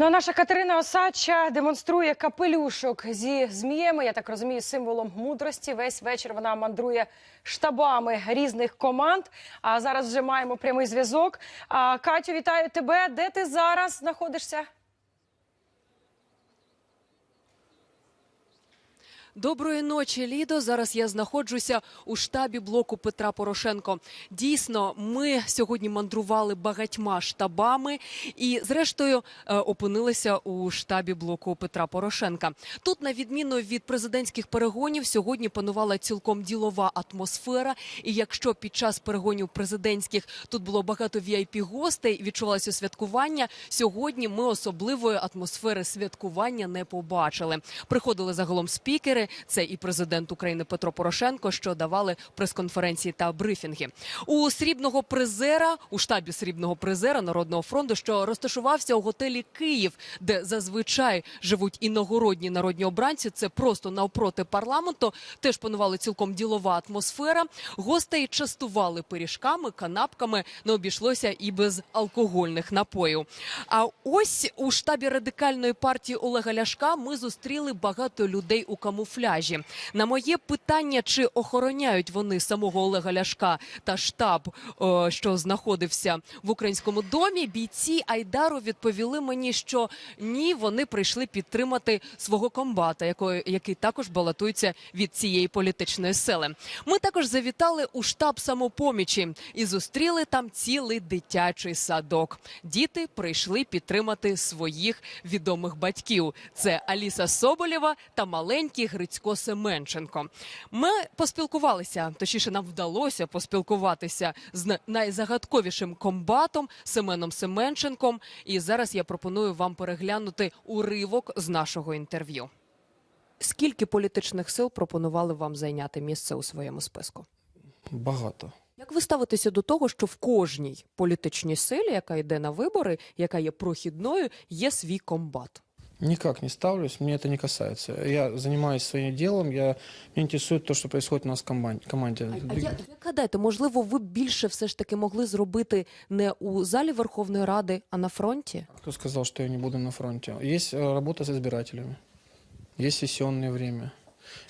Ну, а наша Катерина Осадча демонструє капелюшок зі зміями. Я так розумію, символом мудрості. Весь вечір вона мандрує штабами різних команд. А зараз вже маємо прямий зв'язок. А, Катю, вітаю тебе. Де ти зараз знаходишся? Доброї ночі, Лідо. Зараз я знаходжуся у штабі блоку Петра Порошенко. Дійсно, ми сьогодні мандрували багатьма штабами і, зрештою, е, опинилися у штабі блоку Петра Порошенка. Тут, на відміну від президентських перегонів, сьогодні панувала цілком ділова атмосфера. І якщо під час перегонів президентських тут було багато vip гостей, відчувалося святкування. Сьогодні ми особливої атмосфери святкування не побачили. Приходили загалом спікери. Це і президент України Петро Порошенко, що давали прес-конференції та брифінги. У срібного призера у штабі срібного призера Народного фронту, що розташувався у готелі Київ, де зазвичай живуть іногородні народні обранці. Це просто навпроти парламенту. Теж панувала цілком ділова атмосфера. Гостей частували пиріжками, канапками. Не обійшлося і без алкогольних напоїв. А ось у штабі радикальної партії Олега Ляшка ми зустріли багато людей у камуфляжі. На моє питання, чи охороняють вони самого Олега Ляшка та штаб, о, що знаходився в українському домі, бійці Айдару відповіли мені, що ні, вони прийшли підтримати свого комбата, якої- який також балотується від цієї політичної сили. Ми також завітали у штаб самопомічі і зустріли там цілий дитячий садок. Діти прийшли підтримати своїх відомих батьків. Це Аліса Соболєва та маленький Грицько Семенченко. Ми поспілкувалися, точніше, нам вдалося поспілкуватися з найзагадковішим комбатом Семеном Семенченком. І зараз я пропоную вам переглянути уривок з нашого інтерв'ю. Скільки політичних сил пропонували вам зайняти місце у своєму списку? Багато. Як ви ставитеся до того, що в кожній політичній силі, яка йде на вибори, яка є прохідною, є свій комбат? Никак не ставлюсь, мне это не касается. Я занимаюсь своим делом, я, меня интересует то, что происходит у нас в комбан- команде. А як, як гадаєте, можливо, ви б більше все ж таки могли зробити не у залі Верховної Ради, а на фронті? Кто сказал, что я не буду на фронте? Есть э, работа с избирателями, есть сессионное время.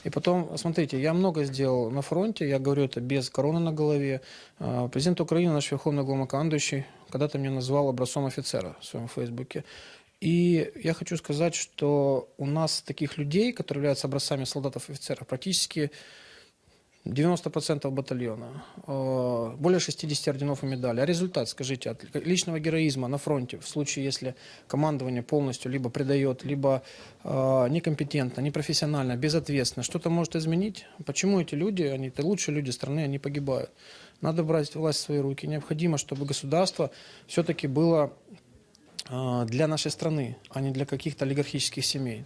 И потом, смотрите, я много сделал на фронте, я говорю это без короны на голове. А, Президент Украины, наш верховный главнокомандующий, когда-то меня назвал образцом офицера в своем фейсбуке. И я хочу сказать, что у нас таких людей, которые являются образцами солдатов и офицеров, практически 90% батальона, э, более 60 орденов и медалей. А результат, скажите, от личного героизма на фронте, в случае, если командование полностью либо предает, либо э, некомпетентно, непрофессионально, безответственно, что-то может изменить? Почему эти люди, они это лучшие люди страны, они погибают? Надо брать власть в свои руки. Необходимо, чтобы государство все-таки было для нашей страны, а не для каких-то олигархических семей.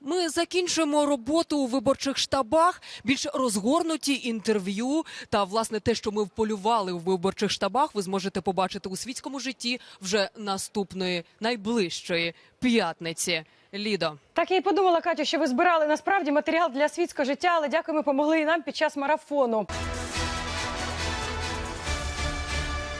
Ми закінчуємо роботу у виборчих штабах, більш розгорнуті інтерв'ю та власне те, що ми вполювали у виборчих штабах, ви зможете побачити у світському житті вже наступної найближчої п'ятниці. Лідо. Так я і подумала, Катю, що ви збирали насправді матеріал для світського життя, але дякуємо, помогли і нам під час марафону.